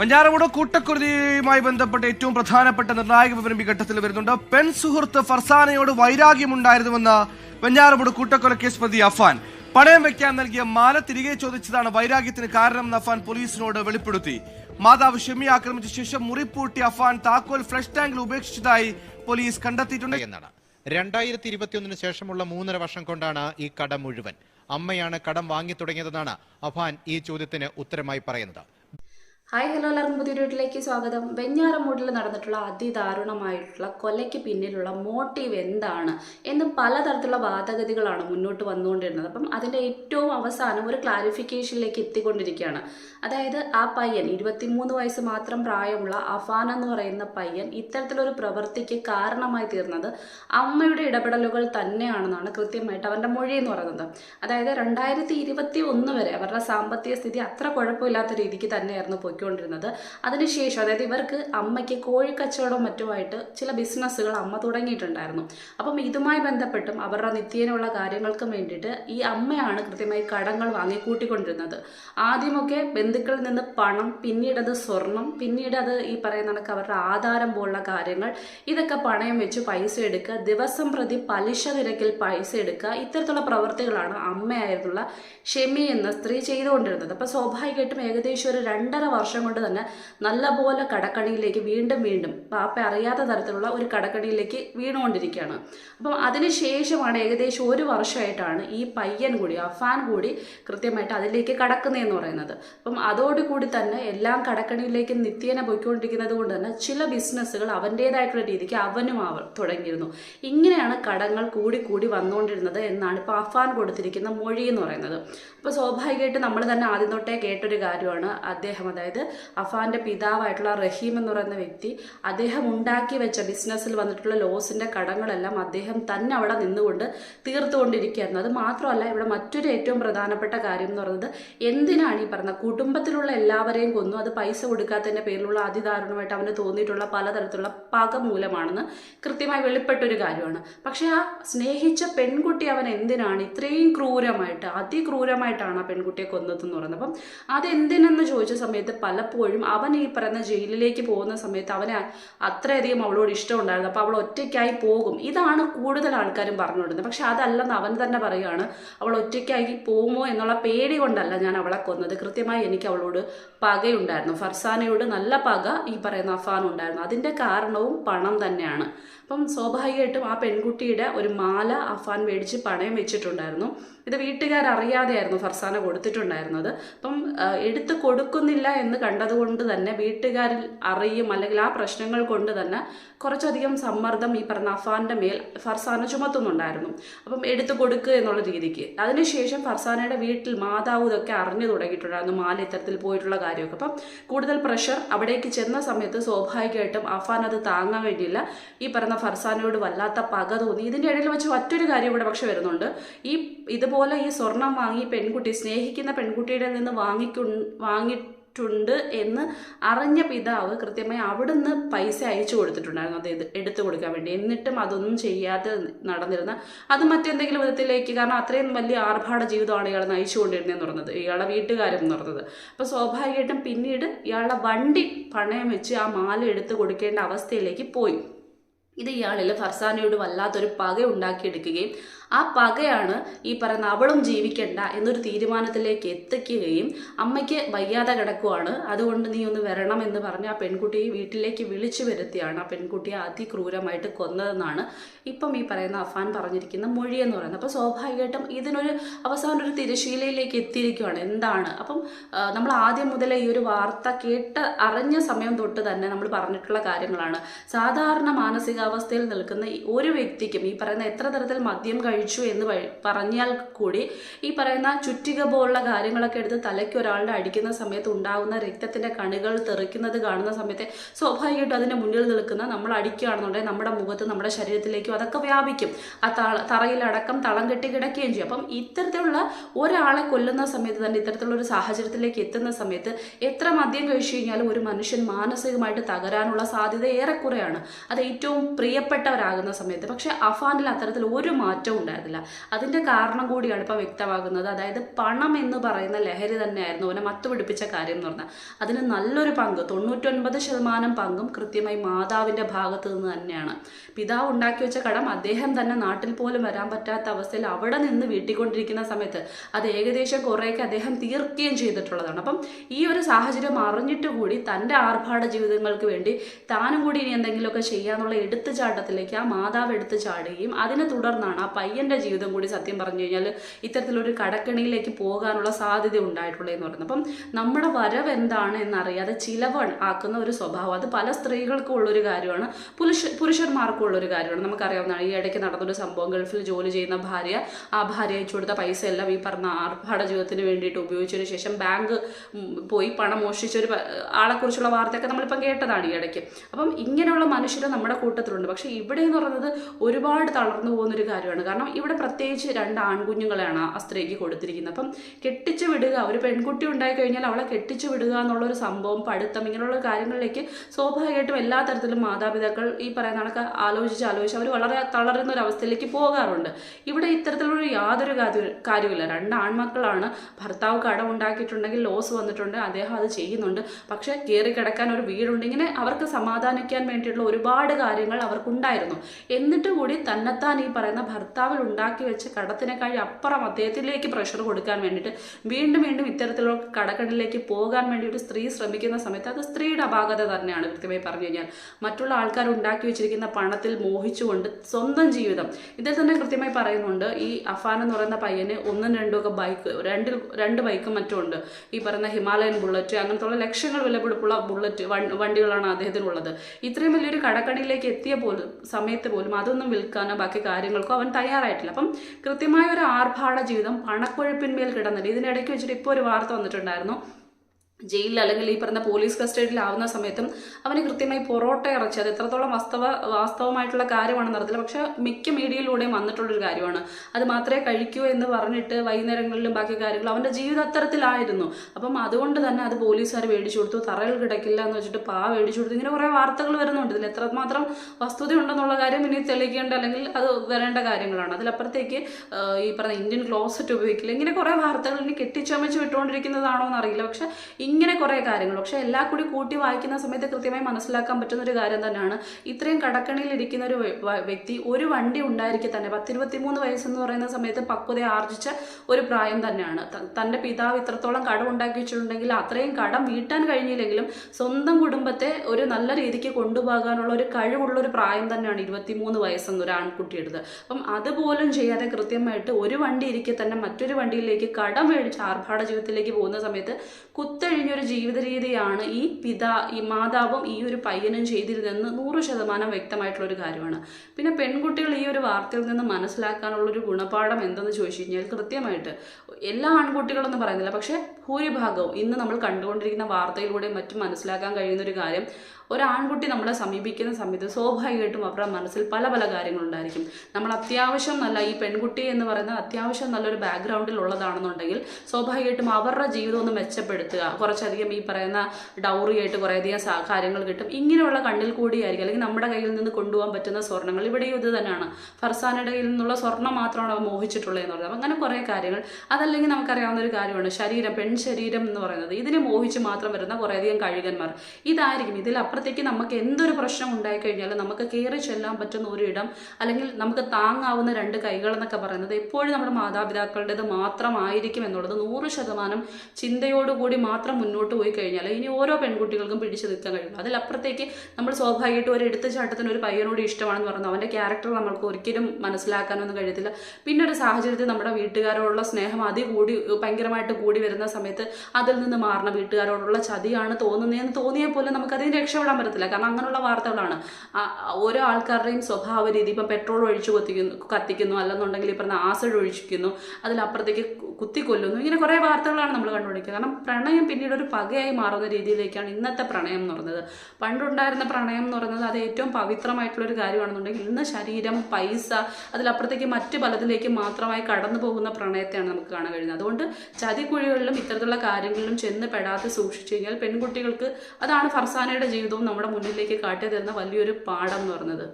പഞ്ചാരമൂട് കൂട്ടക്കുരുതിയുമായി ബന്ധപ്പെട്ട് ഏറ്റവും പ്രധാനപ്പെട്ട നിർണായക വിവരം ഈ ഘട്ടത്തിൽ വരുന്നുണ്ട്. പെൺ സുഹൃത്ത് ഫർസാനയോട് വൈരാഗ്യമുണ്ടായിരുന്നുവെന്ന് പഞ്ചാരമൂട് കൂട്ടക്കൊലക്കേസ് പ്രതി അഫാൻ പണയം വെക്കാൻ നൽകിയ മാല തിരികെ ചോദിച്ചതാണ് വൈരാഗ്യത്തിന് കാരണമെന്ന് അഫാൻ പോലീസിനോട് വെളിപ്പെടുത്തി. മാതാവ് ഷെമി ആക്രമിച്ച ശേഷം മുറിപ്പൂട്ടി അഫാൻ താക്കോൽ ഫ്ലഷ് ടാങ്കിൽ ഉപേക്ഷിച്ചതായി പോലീസ് കണ്ടെത്തിയിട്ടുണ്ട്. എന്നാണ്. രണ്ടായിരത്തി ഇരുപത്തിയൊന്നിന് ശേഷമുള്ള മൂന്നര വർഷം കൊണ്ടാണ് ഈ കടം മുഴുവൻ. അമ്മയാണ് കടം വാങ്ങി തുടങ്ങിയതെന്നാണ് അഫാൻ ഈ ചോദ്യത്തിന് ഉത്തരമായി പറയുന്നത്. ഹായ് ഹലോ എല്ലാവർക്കും പുതിയ വീട്ടിലേക്ക് സ്വാഗതം. വെഞ്ഞാറമൂടിൽ നടന്നിട്ടുള്ള അതിദാരുണമായിട്ടുള്ള കൊലയ്ക്ക് പിന്നിലുള്ള മോട്ടീവ് എന്താണ്? എന്ന് പലതരത്തിലുള്ള വാദഗതികളാണ് മുന്നോട്ട് വന്നുകൊണ്ടിരുന്നത്. അപ്പം അതിന്റെ ഏറ്റവും അവസാനം ഒരു ക്ലാരിഫിക്കേഷനിലേക്ക് എത്തിക്കൊണ്ടിരിക്കുകയാണ്. അതായത് ആ പയ്യൻ ഇരുപത്തിമൂന്ന് വയസ്സ് മാത്രം പ്രായമുള്ള അഫാൻ എന്ന് പറയുന്ന പയ്യൻ ഇത്തരത്തിലൊരു പ്രവൃത്തിക്ക് കാരണമായി തീർന്നത് അമ്മയുടെ ഇടപെടലുകൾ തന്നെയാണെന്നാണ് കൃത്യമായിട്ട് അവന്റെ മൊഴി എന്ന് പറയുന്നത്. അതായത് രണ്ടായിരത്തി ഇരുപത്തി ഒന്ന് വരെ അവരുടെ സാമ്പത്തിക സ്ഥിതി അത്ര കുഴപ്പമില്ലാത്ത രീതിക്ക് തന്നെയായിരുന്നു പോയിക്കൊണ്ടിരുന്നത് അതിനുശേഷം അതായത് ഇവർക്ക് അമ്മയ്ക്ക് കോഴിക്കച്ചവടവും മറ്റുമായിട്ട് ചില ബിസിനസ്സുകൾ അമ്മ തുടങ്ങിയിട്ടുണ്ടായിരുന്നു. അപ്പം ഇതുമായി ബന്ധപ്പെട്ടും അവരുടെ നിത്യേനുള്ള കാര്യങ്ങൾക്കും വേണ്ടിയിട്ട് ഈ അമ്മയാണ് കൃത്യമായി കടങ്ങൾ വാങ്ങി കൂട്ടിക്കൊണ്ടിരുന്നത് ആദ്യമൊക്കെ ബന്ധുക്കളിൽ നിന്ന് പണം പിന്നീട് അത് സ്വർണം പിന്നീട് അത് ഈ പറയുന്ന കണക്ക് അവരുടെ ആധാരം പോലുള്ള കാര്യങ്ങൾ ഇതൊക്കെ പണയം വെച്ച് പൈസ എടുക്കുക ദിവസം പ്രതി പലിശ നിരക്കിൽ പൈസ എടുക്കുക ഇത്തരത്തിലുള്ള പ്രവർത്തികളാണ് അമ്മയായിരുന്നുള്ള ഷെമി എന്ന സ്ത്രീ ചെയ്തുകൊണ്ടിരുന്നത്. അപ്പോൾ സ്വാഭാവികമായിട്ടും ഏകദേശം ഒരു രണ്ടര വർഷം കൊണ്ട് തന്നെ നല്ലപോലെ കടക്കണിയിലേക്ക് വീണ്ടും വീണ്ടും പാപ്പ അറിയാത്ത തരത്തിലുള്ള ഒരു കടക്കണിയിലേക്ക് വീണുകൊണ്ടിരിക്കുകയാണ്. അപ്പം അതിനുശേഷമാണ് ഏകദേശം ഒരു വർഷമായിട്ടാണ് ഈ പയ്യൻ കൂടി അഫാൻ കൂടി കൃത്യമായിട്ട് അതിലേക്ക് കടക്കുന്നതെന്ന് പറയുന്നത്. അപ്പം അതോടുകൂടി തന്നെ എല്ലാം കടക്കണിയിലേക്ക് നിത്യേന പോയിക്കൊണ്ടിരിക്കുന്നത് കൊണ്ട് തന്നെ ചില ബിസിനസ്സുകൾ അവന്റേതായിട്ടുള്ള രീതിക്ക് അവനും അവർ തുടങ്ങിയിരുന്നു. ഇങ്ങനെയാണ് കടങ്ങൾ കൂടി കൂടി വന്നുകൊണ്ടിരുന്നത് എന്നാണ് ഇപ്പോൾ അഫാൻ കൊടുത്തിരിക്കുന്ന മൊഴി എന്ന് പറയുന്നത്. അപ്പോൾ സ്വാഭാവികമായിട്ട് നമ്മൾ തന്നെ ആദ്യം തൊട്ടേ കേട്ടൊരു കാര്യമാണ്. അദ്ദേഹം അതായത് അഫാന്റെ പിതാവായിട്ടുള്ള റഹീം എന്ന് പറയുന്ന വ്യക്തി അദ്ദേഹം ഉണ്ടാക്കി വെച്ച ബിസിനസ്സിൽ വന്നിട്ടുള്ള ലോസിന്റെ കടങ്ങളെല്ലാം അദ്ദേഹം തന്നെ അവിടെ നിന്നുകൊണ്ട് തീർത്തുകൊണ്ടിരിക്കുകയായിരുന്നു. അത് മാത്രമല്ല ഇവിടെ മറ്റൊരു ഏറ്റവും പ്രധാനപ്പെട്ട കാര്യം എന്ന് പറയുന്നത് എന്തിനാണ് ഈ പറഞ്ഞ കുടുംബത്തിലുള്ള എല്ലാവരെയും കൊന്നു? അത് പൈസ കൊടുക്കാത്തതിന്റെ പേരിലുള്ള അതിദാരുണമായിട്ട് അവന് തോന്നിയിട്ടുള്ള പലതരത്തിലുള്ള പക മൂലമാണെന്ന് കൃത്യമായി വെളിപ്പെട്ടൊരു കാര്യമാണ്. പക്ഷെ ആ സ്നേഹിച്ച പെൺകുട്ടി അവൻ എന്തിനാണ് ഇത്രയും ക്രൂരമായിട്ട് അതിക്രൂരമായിട്ടാണ് ആ പെൺകുട്ടിയെ കൊന്നതെന്ന് പറയുന്നത്? അപ്പം അതെന്തിനെന്ന് ചോദിച്ച സമയത്ത് പലപ്പോഴും അവൻ ഈ പറയുന്ന ജയിലിലേക്ക് പോകുന്ന സമയത്ത് അവന് അത്രയധികം അവളോട് ഇഷ്ടമുണ്ടായിരുന്നു അപ്പോൾ അവൾ ഒറ്റയ്ക്കായി പോകും. ഇതാണ് കൂടുതൽ ആൾക്കാരും പറഞ്ഞുകൊണ്ടിരുന്നത് പക്ഷെ അതല്ലെന്ന് അവൻ തന്നെ പറയുകയാണ് അവൾ ഒറ്റയ്ക്കായി പോകുമോ എന്നുള്ള പേടി കൊണ്ടല്ല ഞാൻ അവളെ കൊന്നത്. കൃത്യമായി എനിക്ക് അവളോട് പകയുണ്ടായിരുന്നു. ഫർസാനയോട് നല്ല പക ഈ പറയുന്ന അഫാൻ ഉണ്ടായിരുന്നു. അതിന്റെ കാരണവും പണം തന്നെയാണ്. അപ്പം സ്വാഭാവികമായിട്ടും ആ പെൺകുട്ടിയുടെ ഒരു മാല അഫാൻ മേടിച്ച് പണയം വെച്ചിട്ടുണ്ടായിരുന്നു. ഇത് വീട്ടുകാരറിയാതെയായിരുന്നു ഫർസാന കൊടുത്തിട്ടുണ്ടായിരുന്നത്. അപ്പം എടുത്ത് കൊടുക്കുന്നില്ല എന്ന് കണ്ടതുകൊണ്ട് തന്നെ വീട്ടുകാരിൽ അറിയും അല്ലെങ്കിൽ ആ പ്രശ്നങ്ങൾ കൊണ്ട് തന്നെ കുറച്ചധികം സമ്മർദ്ദം ഈ പറഞ്ഞ അഫാന്റെ മേൽ ഫർസാന ചുമത്തുന്നുണ്ടായിരുന്നു. അപ്പം എടുത്തു കൊടുക്കുക എന്നുള്ള രീതിക്ക്. അതിനുശേഷം ഫർസാനയുടെ വീട്ടിൽ മാതാവ് ഇതൊക്കെ അറിഞ്ഞു തുടങ്ങിയിട്ടുണ്ടായിരുന്നു. മാല ഇത്തരത്തിൽ പോയിട്ടുള്ള കാര്യമൊക്കെ. അപ്പം കൂടുതൽ പ്രഷർ അവിടേക്ക് ചെന്ന സമയത്ത് സ്വാഭാവികമായിട്ടും അഫാൻ അത് താങ്ങാൻ കഴിഞ്ഞില്ല ഈ പറഞ്ഞ ഫർസാനയോട് വല്ലാത്ത പക തോന്നി. ഇതിന്റെ ഇടയിൽ വെച്ച് മറ്റൊരു കാര്യം ഇവിടെ പക്ഷെ വരുന്നുണ്ട്. ഈ ഇതുപോലെ ഈ സ്വർണം വാങ്ങി പെൺകുട്ടി സ്നേഹിക്കുന്ന പെൺകുട്ടിയുടെ നിന്ന് വാങ്ങിക്കു വാങ്ങിയിട്ടുണ്ട് എന്ന് അറിഞ്ഞ പിതാവ് കൃത്യമായി അവിടുന്ന് പൈസ അയച്ചു കൊടുത്തിട്ടുണ്ടായിരുന്നു. അത് എടുത്തു കൊടുക്കാൻ വേണ്ടി. എന്നിട്ടും അതൊന്നും ചെയ്യാതെ നടന്നിരുന്ന അത് മറ്റെന്തെങ്കിലും വിധത്തിലേക്ക് കാരണം അത്രയും വലിയ ആർഭാട ജീവിതമാണ് ഇയാൾ നയിച്ചുകൊണ്ടിരുന്നതെന്ന് പറഞ്ഞത്. ഇയാളെ വീട്ടുകാരെന്ന് പറഞ്ഞത്. അപ്പോൾ സ്വാഭാവികമായിട്ടും പിന്നീട് ഇയാളുടെ വണ്ടി പണയം വെച്ച് ആ മാല എടുത്തു കൊടുക്കേണ്ട അവസ്ഥയിലേക്ക് പോയി. ഇത് ഇയാളിൽ ഫർസാനയോട് വല്ലാത്തൊരു പക ഉണ്ടാക്കിയെടുക്കുകയും ആ പകയാണ് ഈ പറയുന്ന അവളും ജീവിക്കണ്ട എന്നൊരു തീരുമാനത്തിലേക്ക് എത്തിക്കുകയും അമ്മയ്ക്ക് വയ്യാതെ കിടക്കുവാണ്. അതുകൊണ്ട് നീ ഒന്ന് വരണം എന്ന് പറഞ്ഞ് ആ പെൺകുട്ടിയെ വീട്ടിലേക്ക് വിളിച്ചു വരുത്തിയാണ്. ആ പെൺകുട്ടിയെ അതിക്രൂരമായിട്ട് കൊന്നതെന്നാണ് ഇപ്പം ഈ പറയുന്ന അഫാൻ പറഞ്ഞിരിക്കുന്ന മൊഴി എന്ന് പറയുന്നത്. അപ്പോൾ സ്വാഭാവികമായിട്ടും ഇതിനൊരു അവസാനം ഒരു തിരശീലയിലേക്ക് എത്തിയിരിക്കുകയാണ് എന്താണ്? അപ്പം നമ്മൾ ആദ്യം മുതലേ ഈ ഒരു വാർത്ത കേട്ട് അറിഞ്ഞ സമയം തൊട്ട് തന്നെ നമ്മൾ പറഞ്ഞിട്ടുള്ള കാര്യങ്ങളാണ്. സാധാരണ മാനസികാവസ്ഥയിൽ നിൽക്കുന്ന ഒരു വ്യക്തിക്കും ഈ പറയുന്ന എത്ര തരത്തിൽ മദ്യം കഴിച്ചു എന്ന് പറഞ്ഞാൽ കൂടി ഈ പറയുന്ന ചുറ്റിക പോലുള്ള കാര്യങ്ങളൊക്കെ എടുത്ത് തലയ്ക്ക് ഒരാളുടെ അടിക്കുന്ന സമയത്ത് ഉണ്ടാകുന്ന രക്തത്തിന്റെ കണികൾ തെറിക്കുന്നത് കാണുന്ന സമയത്ത് സ്വാഭാവികമായിട്ടും അതിന്റെ മുന്നിൽ നിൽക്കുന്ന നമ്മൾ അടിക്കുകയാണെന്നുണ്ടെങ്കിൽ നമ്മുടെ മുഖത്ത് നമ്മുടെ ശരീരത്തിലേക്കും അതൊക്കെ വ്യാപിക്കും. ആ തള തറയിലടക്കം തളം കെട്ടി കിടക്കുകയും ചെയ്യും. അപ്പം ഇത്തരത്തിലുള്ള ഒരാളെ കൊല്ലുന്ന സമയത്ത് തന്നെ ഇത്തരത്തിലുള്ള ഒരു സാഹചര്യത്തിലേക്ക് എത്തുന്ന സമയത്ത് എത്ര മദ്യം കഴിച്ചു കഴിഞ്ഞാലും ഒരു മനുഷ്യൻ മാനസികമായിട്ട് തകരാനുള്ള സാധ്യത ഏറെക്കുറെയാണ്. അത് ഏറ്റവും പ്രിയപ്പെട്ടവരാകുന്ന സമയത്ത്. പക്ഷേ അഫാനിൽ അത്തരത്തിൽ ഒരു മാറ്റവും ഉണ്ടായിരുന്നില്ല. അതിന്റെ കാരണം കൂടിയാണ് ഇപ്പോൾ വ്യക്തമാകുന്നത്. അതായത് പണം എന്ന് പറയുന്ന ലഹരി തന്നെയായിരുന്നു അവനെ മത്തുപിടിപ്പിച്ച കാര്യം എന്ന് പറഞ്ഞാൽ. അതിന് നല്ലൊരു പങ്ക് തൊണ്ണൂറ്റൊൻപത് ശതമാനം പങ്കും കൃത്യമായി മാതാവിന്റെ ഭാഗത്ത് നിന്ന് തന്നെയാണ്. പിതാവ് ഉണ്ടാക്കി വെച്ച കടം അദ്ദേഹം തന്നെ നാട്ടിൽ പോലും വരാൻ പറ്റാത്ത അവസ്ഥയിൽ അവിടെ നിന്ന് വീട്ടിക്കൊണ്ടിരിക്കുന്ന സമയത്ത് അത് ഏകദേശം കുറേയൊക്കെ അദ്ദേഹം തീർക്കുകയും ചെയ്തിട്ടുള്ളതാണ്. അപ്പം ഈ ഒരു സാഹചര്യം അറിഞ്ഞിട്ട് കൂടി തന്റെ ആർഭാട ജീവിതങ്ങൾക്ക് വേണ്ടി താനും കൂടി ഇനി എന്തെങ്കിലുമൊക്കെ ചെയ്യാന്നുള്ള എടുത്തുചാട്ടത്തിലേക്ക് ആ മാതാവ് എടുത്തു ചാടുകയും അതിനെ തുടർന്നാണ് ആ പയ്യന്റെ ജീവിതം കൂടി സത്യം പറഞ്ഞു കഴിഞ്ഞാൽ ഇത്തരത്തിലൊരു കടക്കണിയിലേക്ക് പോകാനുള്ള സാധ്യത ഉണ്ടായിട്ടുള്ളതെന്ന് പറയുന്നത്. അപ്പം നമ്മുടെ വരവ് എന്താണ് എന്നറിയാതെ ചിലവ് ആക്കുന്ന ഒരു സ്വഭാവം. അത് പല സ്ത്രീകൾക്കും ഉള്ളൊരു കാര്യമാണ് പുരുഷ പുരുഷന്മാർക്കും ഉള്ളൊരു കാര്യമാണ്. നമുക്കറിയാവുന്നതാണ് ഈ ഇടയ്ക്ക് നടന്നൊരു സംഭവം ഗൾഫിൽ ജോലി ചെയ്യുന്ന ഭാര്യ ആ ഭാര്യ അയച്ചു കൊടുത്ത പൈസ എല്ലാം ഈ പറഞ്ഞ ആർഭാട ജീവിതത്തിന് വേണ്ടിയിട്ട് ഉപയോഗിച്ചതിന് ശേഷം ബാങ്ക് പോയി പണം മോഷ്ടിച്ച ഒരു ആളെക്കുറിച്ചുള്ള വാർത്തയൊക്കെ നമ്മളിപ്പം കേട്ടതാണ് ഈ ഇടയ്ക്ക്. അപ്പം ഇങ്ങനെയുള്ള മനുഷ്യർ നമ്മുടെ കൂട്ടത്തിലുണ്ട്. പക്ഷേ ഇവിടെ എന്ന് പറയുന്നത് ഒരുപാട് തളർന്നു പോകുന്ന ഒരു കാര്യമാണ്. കാരണം ഇവിടെ പ്രത്യേകിച്ച് രണ്ട് ആൺകുഞ്ഞുങ്ങളെയാണ് ആ സ്ത്രീക്ക് കൊടുത്തിരിക്കുന്നത്. അപ്പം കെട്ടിച്ചു വിടുക ഒരു പെൺകുട്ടി ഉണ്ടായി കഴിഞ്ഞാൽ അവളെ കെട്ടിച്ചു വിടുക എന്നുള്ളൊരു സംഭവം പഠിത്തം ഇങ്ങനെയുള്ള കാര്യങ്ങളിലേക്ക് സ്വാഭാവികമായിട്ടും എല്ലാ തരത്തിലും മാതാപിതാക്കൾ ഈ പറയുന്ന കണക്ക് ആലോചിച്ച് ആലോചിച്ച് അവർ വളരെ തളരുന്ന ഒരു അവസ്ഥയിലേക്ക് പോകാറുണ്ട്. ഇവിടെ ഇത്തരത്തിലുള്ള യാതൊരു കാര്യ- കാര്യമില്ല രണ്ട് ആൺമക്കളാണ്. ഭർത്താവ് കടം ഉണ്ടാക്കിയിട്ടുണ്ടെങ്കിൽ ലോസ് വന്നിട്ടുണ്ട് അദ്ദേഹം അത് ചെയ്യുന്നുണ്ട്. പക്ഷേ കയറി കിടക്കാൻ ഒരു വീടുണ്ട്. ഇങ്ങനെ അവർക്ക് സമാധാനിക്കാൻ വേണ്ടിയിട്ടുള്ള ഒരുപാട് കാര്യങ്ങൾ അവർക്കുണ്ടായിരുന്നു. എന്നിട്ട് കൂടി തന്നെത്താൻ ഈ പറയുന്ന ഭർത്താവിൽ ഉണ്ടാക്കി വെച്ച കടത്തിനേക്കാൾ അപ്പുറം അദ്ദേഹത്തിലേക്ക് പ്രഷർ കൊടുക്കാൻ വേണ്ടിയിട്ട് വീണ്ടും വീണ്ടും ഇത്തരത്തിലുള്ള കടക്കണിലേക്ക് പോകാൻ വേണ്ടി ഒരു സ്ത്രീ ശ്രമിക്കുന്ന സമയത്ത് അത് സ്ത്രീയുടെ അപാകത തന്നെയാണ് കൃത്യമായി പറഞ്ഞു കഴിഞ്ഞാൽ. മറ്റുള്ള ആൾക്കാർ ഉണ്ടാക്കി വെച്ചിരിക്കുന്ന പണത്തിൽ മോഹിച്ചുകൊണ്ട് സ്വന്തം ജീവിതം. ഇതിൽ തന്നെ കൃത്യമായി പറയുന്നുണ്ട് ഈ അഫാൻ എന്ന് പറയുന്ന പയ്യന് ഒന്നും രണ്ടും ഒക്കെ ബൈക്ക് രണ്ടിൽ രണ്ട് ബൈക്കും മറ്റും ഉണ്ട്. ഈ പറയുന്ന ഹിമാലയൻ ബുള്ളറ്റ് അങ്ങനത്തുള്ള ലക്ഷങ്ങൾ വിലപിടിപ്പുള്ള ബുള്ളറ്റ് വണ്ടികളാണ് അദ്ദേഹത്തിനുള്ളത്. ഇത്രയും വലിയൊരു കടക്കണിയിലേക്ക് എത്തിയ പോലും സമയത്ത് പോലും അതൊന്നും വിൽക്കാനോ ബാക്കി കാര്യങ്ങൾക്കോ അവൻ തയ്യാറായിട്ടില്ല അപ്പം കൃത്യമായ ഒരു ആർഭാട ജീവിതം പണക്കൊഴുപ്പിന്മേൽ കിടന്നിട്ട് ഇതിനിടയ്ക്ക് വെച്ചിട്ട് ഇപ്പോൾ ഒരു വാർത്ത വന്നിട്ടുണ്ടായിരുന്നു. ജയിലിൽ അല്ലെങ്കിൽ ഈ പറഞ്ഞ പോലീസ് കസ്റ്റഡിയിലാവുന്ന സമയത്തും അവന് കൃത്യമായി പൊറോട്ട ഇറച്ചി അത് എത്രത്തോളം വാസ്തവ വാസ്തവമായിട്ടുള്ള കാര്യമാണെന്ന് അറിയത്തില്ല. പക്ഷേ മിക്ക മീഡിയയിലൂടെയും വന്നിട്ടുള്ളൊരു കാര്യമാണ്. അത് മാത്രമേ കഴിക്കൂ എന്ന് പറഞ്ഞിട്ട് വൈകുന്നേരങ്ങളിലും ബാക്കി കാര്യങ്ങളും അവന്റെ ജീവിതത്തരത്തിലായിരുന്നു. അപ്പം അതുകൊണ്ട് തന്നെ അത് പോലീസുകാർ മേടിച്ചു കൊടുത്തു. തറയിൽ കിടക്കില്ല എന്ന് വെച്ചിട്ട് പാ മേടിച്ചു കൊടുത്തു. ഇങ്ങനെ കുറേ വാർത്തകൾ വരുന്നുണ്ട്. ഇതിൽ എത്രമാത്രം വസ്തുത ഉണ്ടെന്നുള്ള കാര്യം ഇനി തെളിയിക്കേണ്ട അല്ലെങ്കിൽ അത് വരേണ്ട കാര്യങ്ങളാണ്. അതിലപ്പുറത്തേക്ക് ഈ പറഞ്ഞ ഇന്ത്യൻ ക്ലോസറ്റ് ഉപയോഗിക്കില്ല. ഇങ്ങനെ കുറേ വാർത്തകൾ ഇനി കെട്ടിച്ചമച്ച് വിട്ടുകൊണ്ടിരിക്കുന്നതാണോ എന്നറിയില്ല പക്ഷെ ഇങ്ങനെ കുറേ കാര്യങ്ങൾ. പക്ഷെ എല്ലാ കൂടി കൂട്ടി വായിക്കുന്ന സമയത്ത് കൃത്യമായി മനസ്സിലാക്കാൻ പറ്റുന്ന ഒരു കാര്യം തന്നെയാണ്. ഇത്രയും കടക്കണിയിൽ ഇരിക്കുന്ന ഒരു വ്യക്തി ഒരു വണ്ടി ഉണ്ടായിരിക്കെ തന്നെ പത്തിരുപത്തിമൂന്ന് വയസ്സെന്ന് പറയുന്ന സമയത്ത് പക്വത ആർജിച്ച ഒരു പ്രായം തന്നെയാണ്. തന്റെ പിതാവ് ഇത്രത്തോളം കടം ഉണ്ടാക്കി വെച്ചിട്ടുണ്ടെങ്കിൽ അത്രയും കടം വീട്ടാൻ കഴിഞ്ഞില്ലെങ്കിലും സ്വന്തം കുടുംബത്തെ ഒരു നല്ല രീതിക്ക് കൊണ്ടുപോകാനുള്ള ഒരു കഴിവുള്ള ഒരു പ്രായം തന്നെയാണ് ഇരുപത്തിമൂന്ന് വയസ്സെന്ന് ഒരു ആൺകുട്ടിയെടുത്ത് അപ്പം അതുപോലും ചെയ്യാതെ കൃത്യമായിട്ട് ഒരു വണ്ടി ഇരിക്കെ തന്നെ മറ്റൊരു വണ്ടിയിലേക്ക് കടം മേടിച്ച് ആർഭാട ജീവിതത്തിലേക്ക് പോകുന്ന സമയത്ത് കുത്തഴിഞ്ഞൊരു ജീവിത രീതിയാണ് ഈ പിതാ ഈ മാതാവും ഈ ഒരു പയ്യനും ചെയ്തിരുന്നതെന്ന് നൂറ് ശതമാനം വ്യക്തമായിട്ടുള്ള ഒരു കാര്യമാണ്. പിന്നെ പെൺകുട്ടികൾ ഈ ഒരു വാർത്തയിൽ നിന്ന് മനസ്സിലാക്കാനുള്ള ഒരു ഗുണപാഠം എന്തെന്ന് ചോദിച്ചു കഴിഞ്ഞാൽ കൃത്യമായിട്ട് എല്ലാ ആൺകുട്ടികളും പറയുന്നില്ല. പക്ഷേ ഭൂരിഭാഗവും ഇന്ന് നമ്മൾ കണ്ടുകൊണ്ടിരിക്കുന്ന വാർത്തയിലൂടെ മറ്റും മനസ്സിലാക്കാൻ കഴിയുന്ന ഒരു കാര്യം ഒരു ആൺകുട്ടി നമ്മളെ സമീപിക്കുന്ന സമയത്ത് സ്വാഭാവികമായിട്ടും അവരുടെ മനസ്സിൽ പല പല കാര്യങ്ങളുണ്ടായിരിക്കും. നമ്മൾ അത്യാവശ്യം നല്ല ഈ പെൺകുട്ടി എന്ന് പറയുന്നത് അത്യാവശ്യം നല്ലൊരു ബാക്ക്ഗ്രൗണ്ടിൽ ഉള്ളതാണെന്നുണ്ടെങ്കിൽ സ്വാഭാവികമായിട്ടും അവരുടെ ജീവിതം ഒന്ന് മെച്ചപ്പെടുത്തുക. കുറച്ചധികം ഈ പറയുന്ന ഡൗറി ആയിട്ട് കുറേയധികം കാര്യങ്ങൾ കിട്ടും. ഇങ്ങനെയുള്ള കണ്ണിൽ കൂടിയായിരിക്കും. അല്ലെങ്കിൽ നമ്മുടെ കയ്യിൽ നിന്ന് കൊണ്ടുപോകാൻ പറ്റുന്ന സ്വർണങ്ങൾ ഇവിടെയും ഇത് തന്നെയാണ്. ഫർസാനയുടെ കയ്യിൽ നിന്നുള്ള സ്വർണം മാത്രമാണ് അവ മോഹിച്ചിട്ടുള്ളത് എന്ന് പറയുന്നത്. അങ്ങനെ കുറേ കാര്യങ്ങൾ. അതല്ലെങ്കിൽ നമുക്കറിയാവുന്ന ഒരു കാര്യമാണ്. ശരീരം പെൺ ശരീരം എന്ന് പറയുന്നത്. ഇതിനെ മോഹിച്ച് മാത്രം വരുന്ന കുറേയധികം കഴുകന്മാർ. ഇതായിരിക്കും. ഇതിലപ്പുറത്തേക്ക് നമുക്ക് എന്തൊരു പ്രശ്നം ഉണ്ടായിക്കഴിഞ്ഞാലും നമുക്ക് കയറി ചെല്ലാൻ പറ്റുന്ന ഒരു ഇടം അല്ലെങ്കിൽ നമുക്ക് താങ്ങാവുന്ന രണ്ട് കൈകൾ എന്നൊക്കെ പറയുന്നത് എപ്പോഴും നമ്മുടെ മാതാപിതാക്കളുടേത് മാത്രമായിരിക്കും എന്നുള്ളത് നൂറ് ശതമാനം ചിന്തയോടുകൂടി മാത്രം മുന്നോട്ട് പോയി കഴിഞ്ഞാൽ ഇനി ഓരോ പെൺകുട്ടികൾക്കും പിടിച്ചു നിൽക്കാൻ കഴിയും അതിലപ്പുറത്തേക്ക് നമ്മൾ സ്വാഭാവികമായിട്ടും ഒരു എടുത്തുചാട്ടത്തിന് ഒരു പയ്യനോട് ഇഷ്ടമാണെന്ന് പറഞ്ഞു അവന്റെ ക്യാരക്ടർ നമ്മൾക്ക് ഒരിക്കലും മനസ്സിലാക്കാനൊന്നും കഴിയത്തില്ല. പിന്നെ ഒരു സാഹചര്യത്തിൽ നമ്മുടെ വീട്ടുകാരോടുള്ള സ്നേഹം അതി കൂടി ഭയങ്കരമായിട്ട് കൂടി വരുന്ന സമയത്ത് അതിൽ നിന്ന് മാറണം വീട്ടുകാരോടുള്ള ചതിയാണ് തോന്നുന്നതെന്ന് തോന്നിയാൽ പോലും നമുക്കതിന് രക്ഷപ്പെടാൻ പറ്റത്തില്ല. കാരണം അങ്ങനെയുള്ള വാർത്തകളാണ്. ഓരോ ആൾക്കാരുടെയും സ്വഭാവ രീതി ഇപ്പം പെട്രോൾ ഒഴിച്ചു കൊത്തിക്കുന്നു കത്തിക്കുന്നു. അല്ലെന്നുണ്ടെങ്കിൽ പറഞ്ഞ ആസിഡ് ഒഴിക്കുന്നു അതിലപ്പുറത്തേക്ക് കുത്തിക്കൊല്ലുന്നു ഇങ്ങനെ കുറേ വാർത്തകളാണ് നമ്മൾ കണ്ടുപിടിക്കുക കാരണം പ്രണയം പിന്നീട് ഒരു പകയായി മാറുന്ന രീതിയിലേക്കാണ് ഇന്നത്തെ പ്രണയം എന്ന് പറയുന്നത്. പണ്ടുണ്ടായിരുന്ന പ്രണയം എന്ന് പറയുന്നത് അത് ഏറ്റവും പവിത്രമായിട്ടുള്ള ഒരു കാര്യമാണെന്നുണ്ടെങ്കിൽ ഇന്ന് ശരീരം പൈസ അതിലപ്പുറത്തേക്ക് മറ്റ് പലതിലേക്ക് മാത്രമായി കടന്നു പോകുന്ന പ്രണയത്തെയാണ് നമുക്ക് കാണാൻ കഴിയുന്നത്. അതുകൊണ്ട് ചതിക്കുഴികളിലും ഇത്തരത്തിലുള്ള കാര്യങ്ങളിലും ചെന്ന് പെടാതെ സൂക്ഷിച്ചു കഴിഞ്ഞാൽ പെൺകുട്ടികൾക്ക് അതാണ് ഫർസാനയുടെ ജീവിതവും നമ്മുടെ മുന്നിലേക്ക് കാട്ടി തരുന്ന വലിയൊരു പാഠം എന്ന് പറയുന്നത്